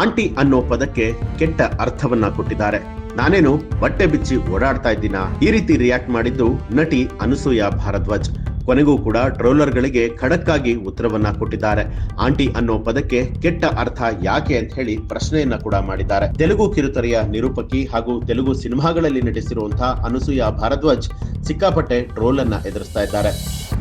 Aunty ಅನ್ನೋ ಪದಕ್ಕೆ ಕೆಟ್ಟ ಅರ್ಥವನ್ನ ಕೊಟ್ಟಿದ್ದಾರೆ. ನಾನೇನು ಬಟ್ಟೆ ಬಿಚ್ಚಿ ಓಡಾಡ್ತಾ ಇದ್ದೀನ? ಈ ರೀತಿ ರಿಯಾಕ್ಟ್ ಮಾಡಿದ್ದು ನಟಿ ಅನಸೂಯ ಭಾರದ್ವಾಜ್. ಕೊನೆಗೂ ಕೂಡ ಟ್ರೋಲರ್ಗಳಿಗೆ ಖಡಕ್ ಆಗಿ ಉತ್ತರವನ್ನ ಕೊಟ್ಟಿದ್ದಾರೆ. ಆಂಟಿ ಅನ್ನೋ ಪದಕ್ಕೆ ಕೆಟ್ಟ ಅರ್ಥ ಯಾಕೆ ಅಂತ ಹೇಳಿ ಪ್ರಶ್ನೆಯನ್ನ ಕೂಡ ಮಾಡಿದ್ದಾರೆ. ತೆಲುಗು ಕಿರುತೆರೆಯ ನಿರೂಪಕಿ ಹಾಗೂ ತೆಲುಗು ಸಿನಿಮಾಗಳಲ್ಲಿ ನಟಿಸಿರುವಂತಹ ಅನಸೂಯ ಭಾರದ್ವಾಜ್ ಸಿಕ್ಕಾಪಟ್ಟೆ ಟ್ರೋಲ್ ಅನ್ನ ಎದುರಿಸ್ತಾ ಇದ್ದಾರೆ.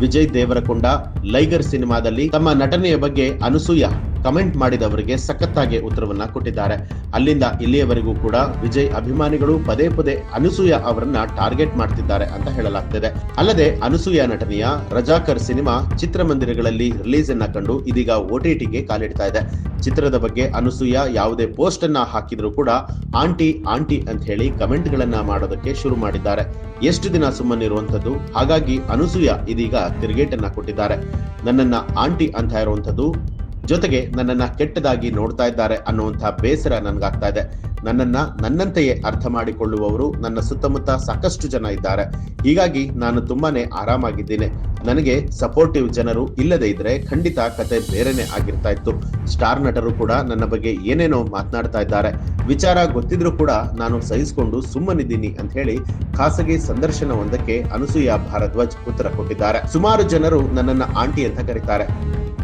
ವಿಜಯ್ ದೇವರಕೊಂಡ ಲೈಗರ್ ಸಿನಿಮಾದಲ್ಲಿ ತಮ್ಮ ನಟನೆಯ ಬಗ್ಗೆ ಅನಸೂಯ ಕಮೆಂಟ್ ಮಾಡಿದವರಿಗೆ ಸಖತ್ತಾಗಿ ಉತ್ತರವನ್ನ ಕೊಟ್ಟಿದ್ದಾರೆ. ಅಲ್ಲಿಂದ ಇಲ್ಲಿಯವರೆಗೂ ಕೂಡ ವಿಜಯ್ ಅಭಿಮಾನಿಗಳು ಪದೇ ಪದೇ ಅನಸೂಯ ಅವರನ್ನ ಟಾರ್ಗೆಟ್ ಮಾಡ್ತಿದ್ದಾರೆ ಅಂತ ಹೇಳಲಾಗ್ತಿದೆ. ಅಲ್ಲದೆ ಅನಸೂಯ ನಟನೆಯ ರಜಾಕರ್ ಸಿನಿಮಾ ಚಿತ್ರಮಂದಿರಗಳಲ್ಲಿ ರಿಲೀಸ್ ಅನ್ನ ಕಂಡು ಇದೀಗ ಓಟಿಟಿಗೆ ಕಾಲಿಡ್ತಾ ಇದೆ. ಚಿತ್ರದ ಬಗ್ಗೆ ಅನಸೂಯ ಯಾವುದೇ ಪೋಸ್ಟ್ ಅನ್ನ ಹಾಕಿದ್ರು ಕೂಡ ಆಂಟಿ ಆಂಟಿ ಅಂತ ಹೇಳಿ ಕಮೆಂಟ್ ಗಳನ್ನ ಮಾಡೋದಕ್ಕೆ ಶುರು ಮಾಡಿದ್ದಾರೆ. ಎಷ್ಟು ದಿನ ಸುಮ್ಮನಿರುವಂತದ್ದು ಹಾಗಾಗಿ ಅನಸೂಯ ಇದೀಗ ತಿರುಗೇಟನ್ನ ಕೊಟ್ಟಿದ್ದಾರೆ. ನನ್ನನ್ನ ಆಂಟಿ ಅಂತ ಇರುವಂತದ್ದು ಜೊತೆಗೆ ನನ್ನನ್ನ ಕೆಟ್ಟದಾಗಿ ನೋಡ್ತಾ ಇದ್ದಾರೆ ಅನ್ನುವಂತಹ ಬೇಸರ ನನ್ಗಾಗ್ತಾ ಇದೆ. ನನ್ನನ್ನ ನನ್ನಂತೆಯೇ ಅರ್ಥ ಮಾಡಿಕೊಳ್ಳುವವರು ನನ್ನ ಸುತ್ತಮುತ್ತ ಸಾಕಷ್ಟು ಜನ ಇದ್ದಾರೆ. ಹೀಗಾಗಿ ನಾನು ತುಂಬಾನೇ ಆರಾಮಾಗಿದ್ದೀನಿ. ನನಗೆ ಸಪೋರ್ಟಿವ್ ಜನರು ಇಲ್ಲದೆ ಇದ್ರೆ ಖಂಡಿತ ಕತೆ ಬೇರೆನೆ ಆಗಿರ್ತಾ ಇತ್ತು. ಸ್ಟಾರ್ ನಟರು ಕೂಡ ನನ್ನ ಬಗ್ಗೆ ಏನೇನೋ ಮಾತನಾಡ್ತಾ ಇದ್ದಾರೆ. ವಿಚಾರ ಗೊತ್ತಿದ್ರೂ ಕೂಡ ನಾನು ಸಹಿಸಿಕೊಂಡು ಸುಮ್ಮನಿದ್ದೀನಿ ಅಂತ ಹೇಳಿ ಖಾಸಗಿ ಸಂದರ್ಶನವೊಂದಕ್ಕೆ ಅನಸೂಯ ಭಾರದ್ವಾಜ್ ಉತ್ತರ ಕೊಟ್ಟಿದ್ದಾರೆ. ಸುಮಾರು ಜನರು ನನ್ನನ್ನ ಆಂಟಿ ಅಂತ ಕರೀತಾರೆ.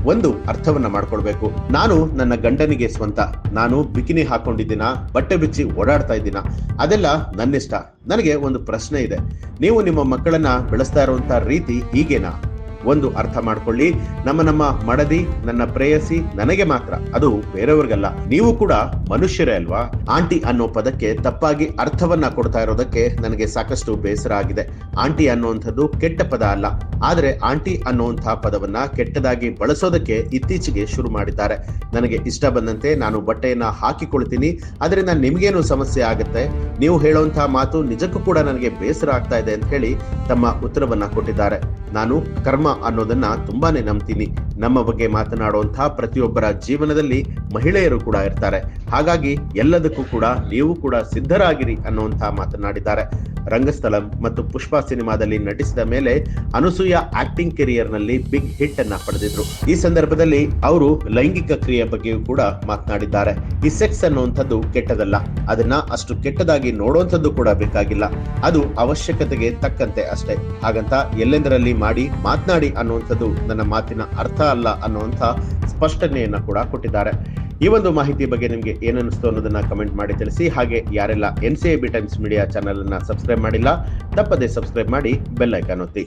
ಒಂದು ಅರ್ಥವನ್ನ ಮಾಡ್ಕೊಳ್ಬೇಕು. ನಾನು ನನ್ನ ಗಂಡನಿಗೆ ಸ್ವಂತ. ನಾನು ಬಿಕಿನಿ ಹಾಕೊಂಡಿದ್ದೀನ? ಬಟ್ಟೆ ಬಿಚ್ಚಿ ಓಡಾಡ್ತಾ ಇದ್ದೀನ? ಅದೆಲ್ಲ ನನ್ನಿಷ್ಟ. ನನಗೆ ಒಂದು ಪ್ರಶ್ನೆ ಇದೆ. ನೀವು ನಿಮ್ಮ ಮಕ್ಕಳನ್ನ ಬೆಳೆಸ್ತಾ ಇರುವಂತ ರೀತಿ ಹೀಗೇನಾ? ಒಂದು ಅರ್ಥ ಮಾಡ್ಕೊಳ್ಳಿ. ನಮ್ಮ ನಮ್ಮ ಮಡದಿ, ನನ್ನ ಪ್ರೇಯಸಿ, ನನಗೆ ಮಾತ್ರ. ಅದು ಬೇರೆಯವ್ರಿಗಲ್ಲ. ನೀವು ಕೂಡ ಮನುಷ್ಯರೇ ಅಲ್ವಾ? ಆಂಟಿ ಅನ್ನೋ ಪದಕ್ಕೆ ತಪ್ಪಾಗಿ ಅರ್ಥವನ್ನ ಕೊಡ್ತಾ ಇರೋದಕ್ಕೆ ನನಗೆ ಸಾಕಷ್ಟು ಬೇಸರ ಆಗಿದೆ. ಆಂಟಿ ಅನ್ನುವಂಥದ್ದು ಕೆಟ್ಟ ಪದ ಅಲ್ಲ. ಆದ್ರೆ ಆಂಟಿ ಅನ್ನುವಂತಹ ಪದವನ್ನ ಕೆಟ್ಟದಾಗಿ ಬಳಸೋದಕ್ಕೆ ಇತ್ತೀಚೆಗೆ ಶುರು ಮಾಡಿದ್ದಾರೆ. ನನಗೆ ಇಷ್ಟ ಬಂದಂತೆ ನಾನು ಬಟ್ಟೆಯನ್ನ ಹಾಕಿಕೊಳ್ತೀನಿ. ಅದರಿಂದ ನಿಮ್ಗೇನು ಸಮಸ್ಯೆ ಆಗುತ್ತೆ? ನೀವು ಹೇಳುವಂತಹ ಮಾತು ನಿಜಕ್ಕೂ ಕೂಡ ನನಗೆ ಬೇಸರ ಆಗ್ತಾ ಇದೆ ಅಂತ ಹೇಳಿ ತಮ್ಮ ಉತ್ತರವನ್ನ ಕೊಟ್ಟಿದ್ದಾರೆ. ನಾನು ಕರ್ಮ ಅನ್ನೋದನ್ನ ತುಂಬಾನೇ ನಂಬ್ತೀನಿ. ನಮ್ಮ ಬಗ್ಗೆ ಮಾತನಾಡುವಂತಹ ಪ್ರತಿಯೊಬ್ಬರ ಜೀವನದಲ್ಲಿ ಮಹಿಳೆಯರು ಕೂಡ ಇರ್ತಾರೆ. ಹಾಗಾಗಿ ಎಲ್ಲದಕ್ಕೂ ಕೂಡ ನೀವು ಕೂಡ ಸಿದ್ಧರಾಗಿರಿ ಅನ್ನುವಂತಹ ಮಾತನಾಡಿದ್ದಾರೆ. ರಂಗಸ್ಥಲಂ ಮತ್ತು ಪುಷ್ಪ ಸಿನಿಮಾದಲ್ಲಿ ನಟಿಸಿದ ಮೇಲೆ ಅನಸೂಯ ಆಕ್ಟಿಂಗ್ ಕೆರಿಯರ್ನಲ್ಲಿ ಬಿಗ್ ಹಿಟ್ ಅನ್ನ ಪಡೆದಿದ್ರು. ಈ ಸಂದರ್ಭದಲ್ಲಿ ಅವರು ಲೈಂಗಿಕ ಕ್ರಿಯೆ ಬಗ್ಗೆಯೂ ಕೂಡ ಮಾತನಾಡಿದ್ದಾರೆ. ಈ ಸೆಕ್ಸ್ ಅನ್ನುವಂಥದ್ದು ಕೆಟ್ಟದಲ್ಲ. ಅದನ್ನ ಅಷ್ಟು ಕೆಟ್ಟದಾಗಿ ನೋಡುವಂಥದ್ದು ಕೂಡ ಬೇಕಾಗಿಲ್ಲ. ಅದು ಅವಶ್ಯಕತೆಗೆ ತಕ್ಕಂತೆ ಅಷ್ಟೇ. ಹಾಗಂತ ಎಲ್ಲೆಂದರಲ್ಲಿ ಮಾಡಿ ಮಾತನಾಡಿ ಅನ್ನುವಂಥದ್ದು ನನ್ನ ಮಾತಿನ ಅರ್ಥ ಅಲ್ಲ ಅನ್ನುವಂಥ ಸ್ಪಷ್ಟನೆಯನ್ನ ಕೂಡ ಕೊಟ್ಟಿದ್ದಾರೆ. ಈ ಒಂದು ಮಾಹಿತಿ ಬಗ್ಗೆ ನಿಮಗೆ ಏನನ್ನಿಸ್ತು ಅನ್ನೋದನ್ನ ಕಮೆಂಟ್ ಮಾಡಿ ತಿಳಿಸಿ. ಹಾಗೆ ಯಾರೆಲ್ಲ N C A B times media channel ಅನ್ನ ಸಬ್ಸ್ಕ್ರೈಬ್ ಮಾಡಿಲ್ಲ, ತಪ್ಪದೆ ಸಬ್ಸ್ಕ್ರೈಬ್ ಮಾಡಿ ಬೆಲ್ ಐಕಾನ್ ಒತ್ತಿ.